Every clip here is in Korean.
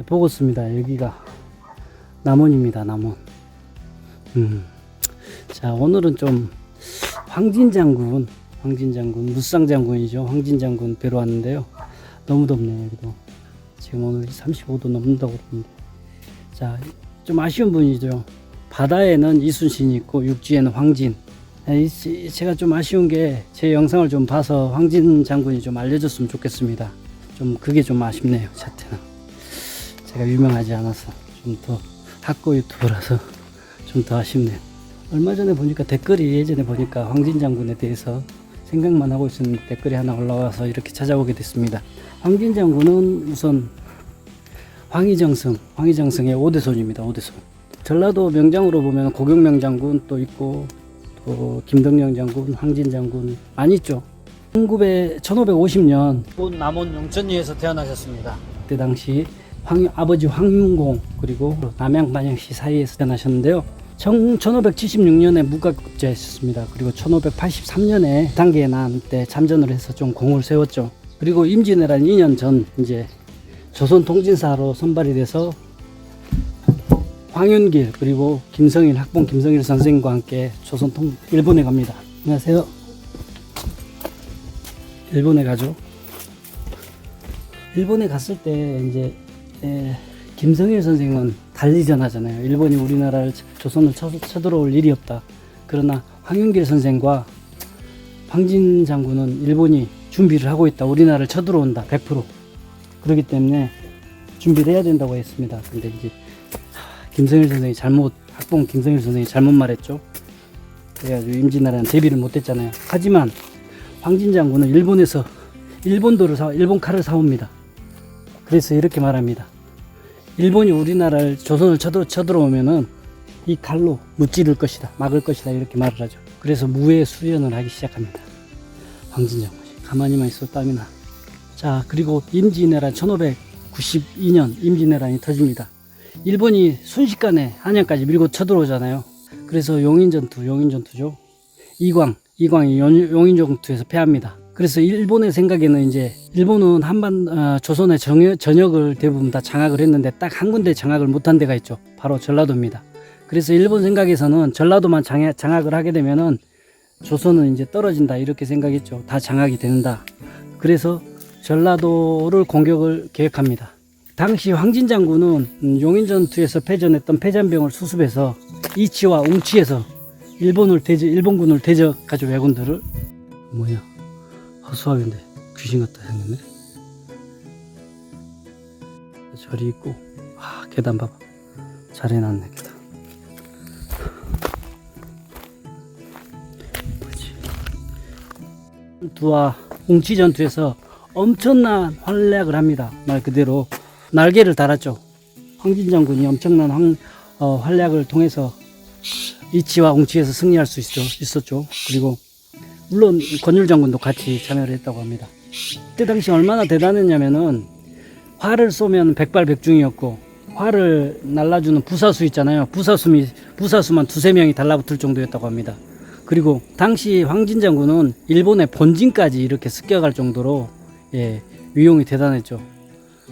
네, 보겠습니다. 여기가 남원입니다. 남원. 음. 자, 오늘은 좀 황진 장군, 황진 장군, 무쌍 장군이죠. 황진 장군 뵈러 왔는데요. 너무 덥네요, 여기도. 지금 오늘 35도 넘는다고 그러는데. 자, 좀 아쉬운 분이죠. 바다에는 이순신이 있고 육지에는 황진. 에, 이- 제가 좀 아쉬운 게 제 영상을 좀 봐서 황진 장군이 좀 알려줬으면 좋겠습니다. 좀 그게 좀 아쉽네요, 저한테는. 제가 유명하지 않아서 좀 더 학고 유튜버라서 좀 더 아쉽네요. 얼마 전에 보니까 댓글이 예전에 보니까 황진 장군에 대해서 생각만 하고 있었는데 댓글이 하나 올라와서 이렇게 찾아보게 됐습니다. 황진 장군은 우선 황희정승, 황희정승의 오대손입니다. 오대손. 전라도 명장으로 보면 고경명 장군 또 있고 또 김덕령 장군, 황진 장군 많이 있죠. 1900, 1550년 남원 용천리에서 태어나셨습니다. 그때 당시 황, 아버지 황윤공 그리고 남양 반영시 사이에서 태어나셨는데요. 1576년에 무각급제했습니다. 그리고 1583년에 단계에 난 때 참전을 해서 좀 공을 세웠죠. 그리고 임진왜란 2년 전 이제 조선 통진사로 선발이 돼서 황윤길 그리고 김성일 학봉 김성일 선생과 함께 조선 통 일본에 갑니다. 안녕하세요. 일본에 가죠. 일본에 갔을 때 이제 에, 김성일 선생은 달리 전 하잖아요. 일본이 우리나라를 조선을 쳐, 쳐들어올 일이 없다. 그러나 황윤길 선생과 황진 장군은 일본이 준비를 하고 있다. 우리나라를 쳐들어온다. 100%. 그렇기 때문에 준비를 해야 된다고 했습니다. 근데 이제 하, 김성일 선생이 잘못 학봉 김성일 선생이 잘못 말했죠. 그래가지고 임진왜란 대비를 못했잖아요. 하지만 황진 장군은 일본에서 일본도를 사 일본 칼을 사옵니다. 그래서 이렇게 말합니다. 일본이 우리나라를 조선을 쳐들, 쳐들어오면은 이 칼로 무찌를 것이다, 막을 것이다 이렇게 말을 하죠. 그래서 무해 수련을 하기 시작합니다. 황진 장군이 가만히만 있어 땀이 나. 자 그리고 임진왜란 1592년 임진왜란이 터집니다. 일본이 순식간에 한양까지 밀고 쳐들어오잖아요. 그래서 용인전투, 용인전투죠. 이광, 이광이 용- 용인전투에서 패합니다. 그래서 일본의 생각에는 이제 일본은 한반 어, 조선의 정여, 전역을 대부분 다 장악을 했는데 딱 한 군데 장악을 못한 데가 있죠. 바로 전라도입니다. 그래서 일본 생각에서는 전라도만 장악, 장악을 하게 되면은 조선은 이제 떨어진다 이렇게 생각했죠. 다 장악이 된다. 그래서 전라도를 공격을 계획합니다. 당시 황진 장군은 음, 용인 전투에서 패전했던 패잔병을 수습해서 이치와 웅치에서 일본을 대저 일본군을 대저 가지고 왜군들을 뭐야 허 수아비인데 귀신 같다 생겼네. 절이 있고 아 계단 봐봐 잘 해놨네 계단. 두와 웅치 전투에서 엄청난 활약을 합니다. 말 그대로 날개를 달았죠. 황진 장군이 엄청난 황, 어, 활약을 통해서 이치와 웅치에서 승리할 수 있었죠. 그리고 물론 권율 장군도 같이 참여를 했다고 합니다. 그때 당시 얼마나 대단했냐면은 활을 쏘면 백발백중이었고 활을 날라주는 부사수 있잖아요. 부사수미 부사수만 두세 명이 달라붙을 정도였다고 합니다. 그리고 당시 황진 장군은 일본의 본진까지 이렇게 습격할 정도로 예, 위용이 대단했죠.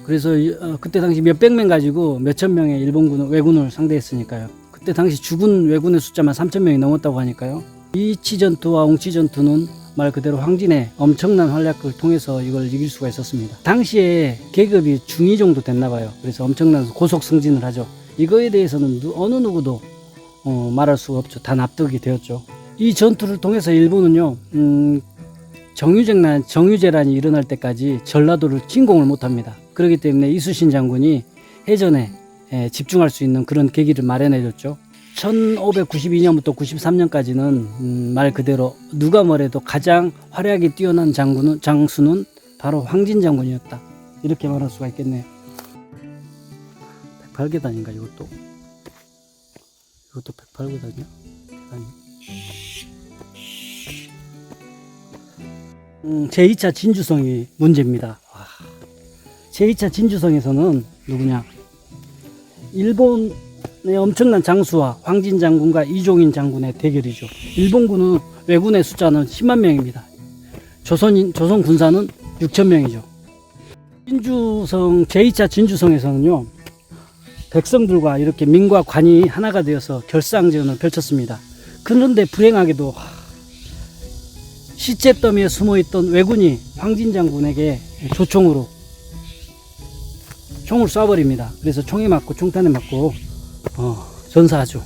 그래서 이- 어, 그때 당시 몇백 명 가지고 몇천 명의 일본군 왜군을 상대했으니까요. 그때 당시 죽은 왜군의 숫자만 3천 명이 넘었다고 하니까요. 이치 전투와 웅치 전투는 말 그대로 황진의 엄청난 활약을 통해서 이걸 이길 수가 있었습니다. 당시에 계급이 중위 정도 됐나 봐요. 그래서 엄청난 고속 승진을 하죠. 이거에 대해서는 누- 어느 누구도 어, 말할 수가 없죠. 다 납득이 되었죠. 이 전투를 통해서 일본은요, 음, 정유재난, 정유재란이 일어날 때까지 전라도를 침공을 못합니다. 그렇기 때문에 이수신 장군이 해전에 에, 집중할 수 있는 그런 계기를 마련해줬죠. 1592년부터 93년까지는 음, 말 그대로 누가 뭐래도 가장 활약이 뛰어난 장군은 장수는 바로 황진 장군이었다. 이렇게 말할 수가 있겠네요. 108계단인가 이것도? 이것도 108계단이야? 계단이. 음, 제2차 진주성이 문제입니다. 와. 제2차 진주성에서는 누구냐? 일본 의 엄청난 장수와 황진 장군과 이종인 장군의 대결이죠. 일본군은 왜군의 숫자는 10만 명입니다. 조선인, 조선 군사는 6천 명이죠. 진주성, 제2차 진주성에서는요, 백성들과 이렇게 민과 관이 하나가 되어서 결상전을 펼쳤습니다. 그런데 불행하게도 하, 시체 더미에 숨어있던 왜군이 황진 장군에게 조총으로 총을 쏴버립니다. 그래서 총에 맞고 총탄에 맞고 어, 전사하죠.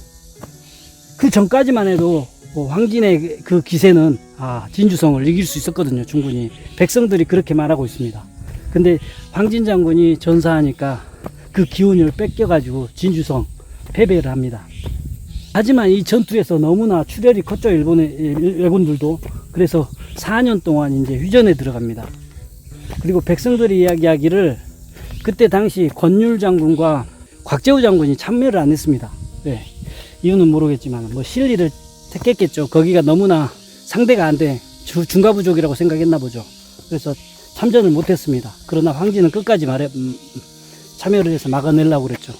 그 전까지만 해도 어, 황진의 그 기세는 아, 진주성을 이길 수 있었거든요. 충분히 백성들이 그렇게 말하고 있습니다. 근데 황진 장군이 전사하니까 그 기운을 뺏겨가지고 진주성 패배를 합니다. 하지만 이 전투에서 너무나 출혈이 컸죠. 일본의 일- 왜군들도 그래서 4년 동안 이제 휴전에 들어갑니다. 그리고 백성들이 이야기하기를 그때 당시 권율 장군과 곽재우 장군이 참여를 안 했습니다. 네. 이유는 모르겠지만 뭐 실리를 택했겠죠. 거기가 너무나 상대가 안 돼. 주- 중가 부족이라고 생각했나 보죠. 그래서 참전을 못했습니다. 그러나 황진은 끝까지 말해 음, 참여를 해서 막아내려고 그랬죠.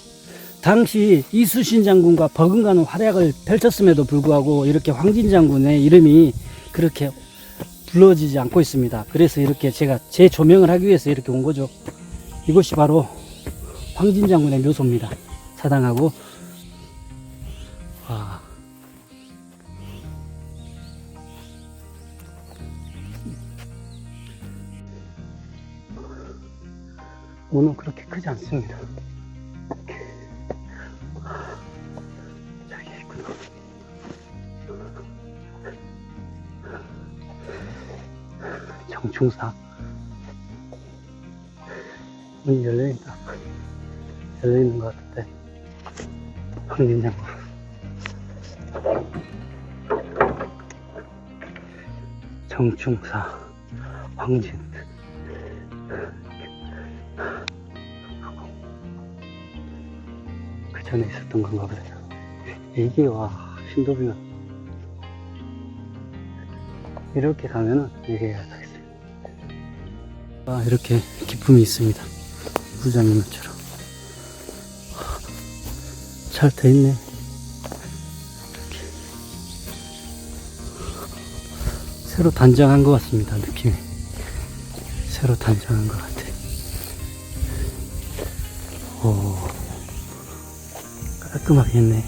당시 이수신 장군과 버금가는 활약을 펼쳤음에도 불구하고 이렇게 황진 장군의 이름이 그렇게 불러지지 않고 있습니다. 그래서 이렇게 제가 재조명을 하기 위해서 이렇게 온 거죠. 이것이 바로 황진 장군의 묘소입니다. 사당하고 와. 문은 그렇게 크지 않습니다. 정충사. 문이 열려있다. 열려있는 것 같은데. 황진장군. 정충사. 황진. 그 전에 있었던 건가 보다. 이게 와, 신도비가. 이렇게 가면은 이게. 아, 이렇게 기품이 있습니다. 부장님 것처럼. 잘 돼 있네. 새로 단장한 것 같습니다, 느낌이. 새로 단장한 것 같아. 오. 깔끔하게 했네.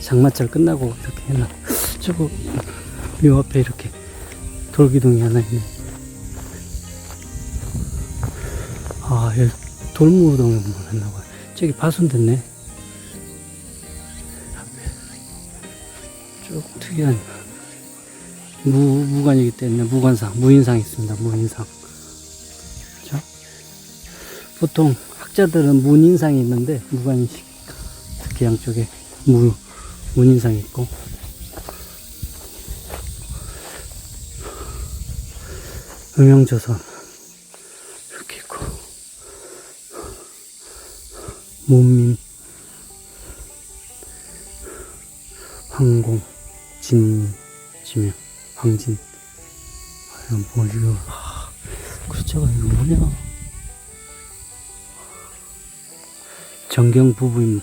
장마철 끝나고 이렇게 해놔. 저거, 요 앞에 이렇게 돌기둥이 하나 있네. 여기 돌무동을 했나봐. 저기 파손됐네. 조금 특이한 무, 무관이기 때문에 무관상, 무인상 있습니다. 무인상. 그죠? 보통 학자들은 문인상이 있는데 무관식 특히 양쪽에 무, 문인상이 있고 음영조선 이렇게 있고 문민 황공 진 지명 황진. 아, 이거 뭐 이거. 아, 글자가 이거 뭐냐. 정경 부부임.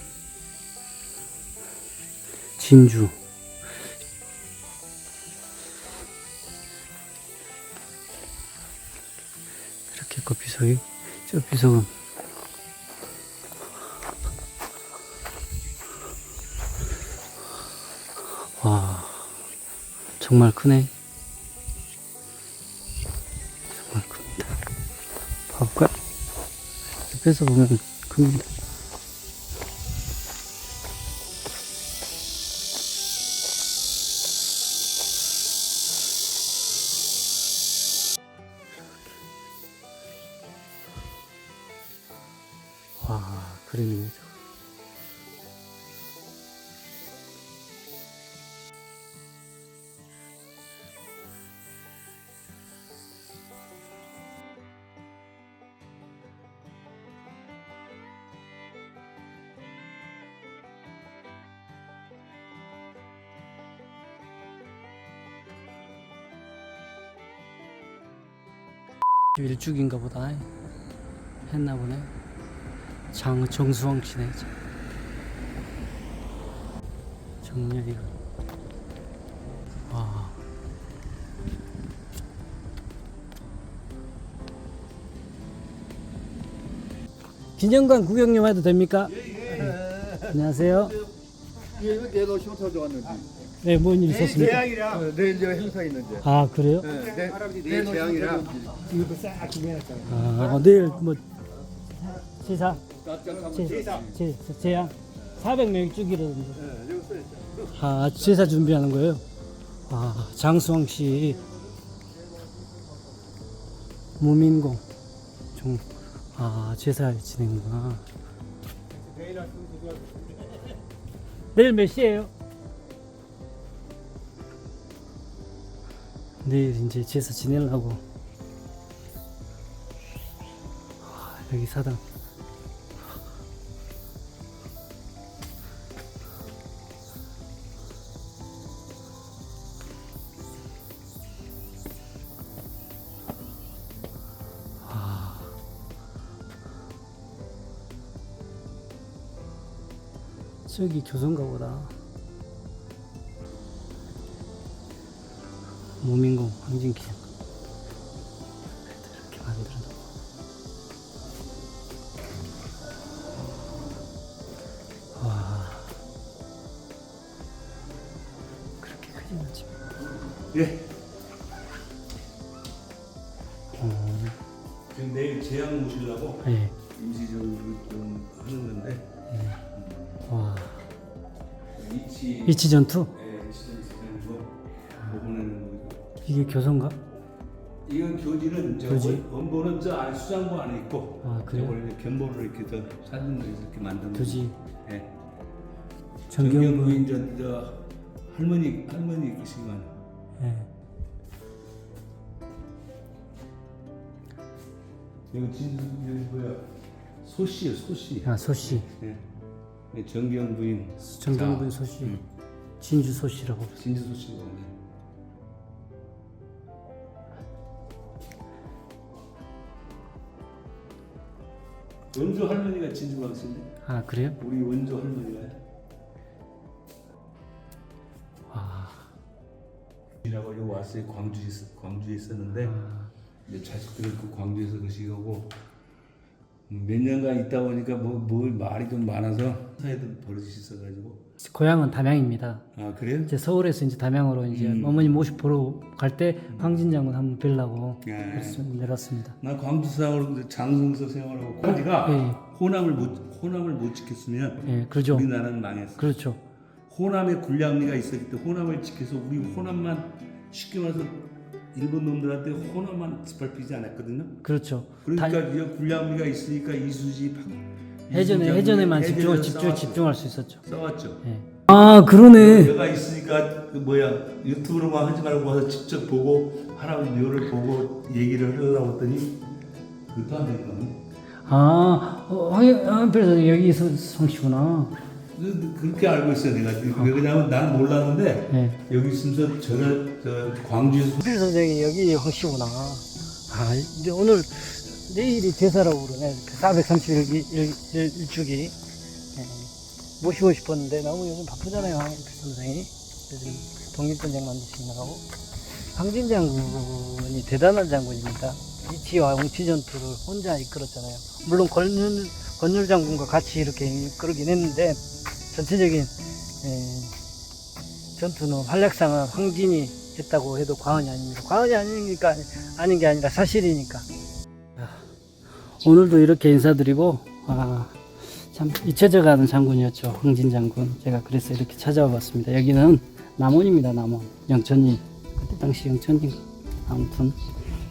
진주. 이렇게 있고 비석이 저 비석은 정말 크네. 정말 큽니다. 봐볼까 옆에서 보면 큽니다 일죽인가 보다. 했나 보네. 장 정수왕 씨네 정렬이가 와. 기념관 구경 좀 해도 됩니까? 안녕하세요. 이거 내가 셔터 좋았는데. 네, 뭔일 있었습니까? 재앙이라. 내 이제 행사 있는데. 아, 그래요? 네, 내 할아버지 내 재앙이라. 이것도 싹 준비해놨잖아. 아, 내일 뭐 깜짝깜짝 제사. 제 제야 400명 쭉이라던데. 네, 여기 써있죠. 아, 제사 준비하는 거예요? 아, 장수왕 씨. 무민공. 종, 아, 제사 지내는구나. 내일 몇 시에요? 내일 이제 제사 지내려고. 아, 여기 사당. 저기 교선가 보다. 무민공 황진기 이렇게 만들어 놓고. 와. 그렇게 크진 않지. 예. 어, 지금 내일 재앙 모시려고 예. 임시적으로 좀 하는 건데 와. 이치 이치 전투? 이게 교선가? 이건 교지는 저 교지? 원- 원본은 저 안에 수장고 안에 있고 아, 그래요? 저걸 이제 견보를 이렇게 저 사진으로 이렇게 만든 교지. 거. 예. 정경부. 정경부인 저, 저 할머니 할머니 그 시간 예. 여기 진 여기 뭐야 소씨요 소씨. 아, 소씨. 예. 예, 정경 부인 정경부 자, 소씨. 음. 진주 소씨라고. 진주 소씨가 원조 할머니가 진주 왕씨인데 아, 그래요? 우리 원조 할머니가 와. 이라고 여기 왔어요 광주에 있, 광주에 있었는데 아. 이제 자식들은 그 광주에서 그시가고 몇 년간 있다 보니까 뭐, 뭐 말이 좀 많아서 사이도 버릇이 있어가지고 고향은 담양입니다. 아 그래요? 이제 서울에서 이제 담양으로 이제 음. 어머니 모시 보러 갈 때 황진 장군 한번 뵈려고 예. 그래서 내렸습니다. 나 광주사하고 장성서 생활하고 광주가 예, 호남을 못 호남을 못 지켰으면 예, 그러죠. 우리나라는 망했어. 그렇죠. 호남에 군량리가 있었기 때문에 호남을 지켜서 우리 호남만 쉽게 말해서 일본 놈들한테 호남만 짓밟히지 않았거든요. 그렇죠. 그러니까 다- 이제 군량리가 있으니까 이수지 박 해전에 이수장군이 해전에만 집중 해전에서 집중 싸웠죠. 집중할 수 있었죠. 싸웠죠. 예. 아 그러네. 내가 있으니까 그 뭐야 유튜브로만 하지 말고 와서 직접 보고 할아버지 묘를 보고 얘기를 하려고 했더니 그것도 안 되는 거네. 아 어, 황 한필서 여기 서- 성씨구나. 그- 그렇게 알고 있어요 내가 왜 그냐면 나는 몰랐는데 예. 여기 있으면서 저를 저 광주에서 한필 선생이 여기 황씨구나. 아 이제 오늘 내일이 대사라고 그러네. 431일 일주기 예. 모시고 싶었는데 너무 요즘 바쁘잖아요 한필 선생이. 요즘 독립전쟁 만드시느라고. 황진 장군이 대단한 장군입니다. 이치와 웅치 전투를 혼자 이끌었잖아요. 물론 권율, 권율 장군과 같이 이렇게 이끌긴 했는데 전체적인 예, 전투는 활약상은 황진이 했다고 해도 과언이 아닙니다. 과언이 아니니까 아닌 게 아니라 사실이니까. 오늘도 이렇게 인사드리고 아, 참 잊혀져가는 장군이었죠. 황진 장군. 제가 그래서 이렇게 찾아와 봤습니다. 여기는 남원입니다. 남원. 영천리. 그때 당시 영천리. 아무튼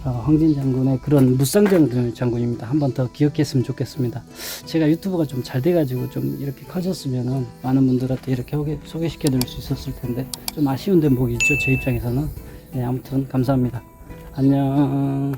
어, 황진 장군의 그런 무쌍장 장군입니다. 한번 더 기억했으면 좋겠습니다. 제가 유튜브가 좀 잘 돼가지고 좀 이렇게 커졌으면은 많은 분들한테 이렇게 소개, 소개시켜 드릴 수 있었을 텐데 좀 아쉬운 대목이 있죠. 제 입장에서는. 네, 아무튼 감사합니다. 안녕.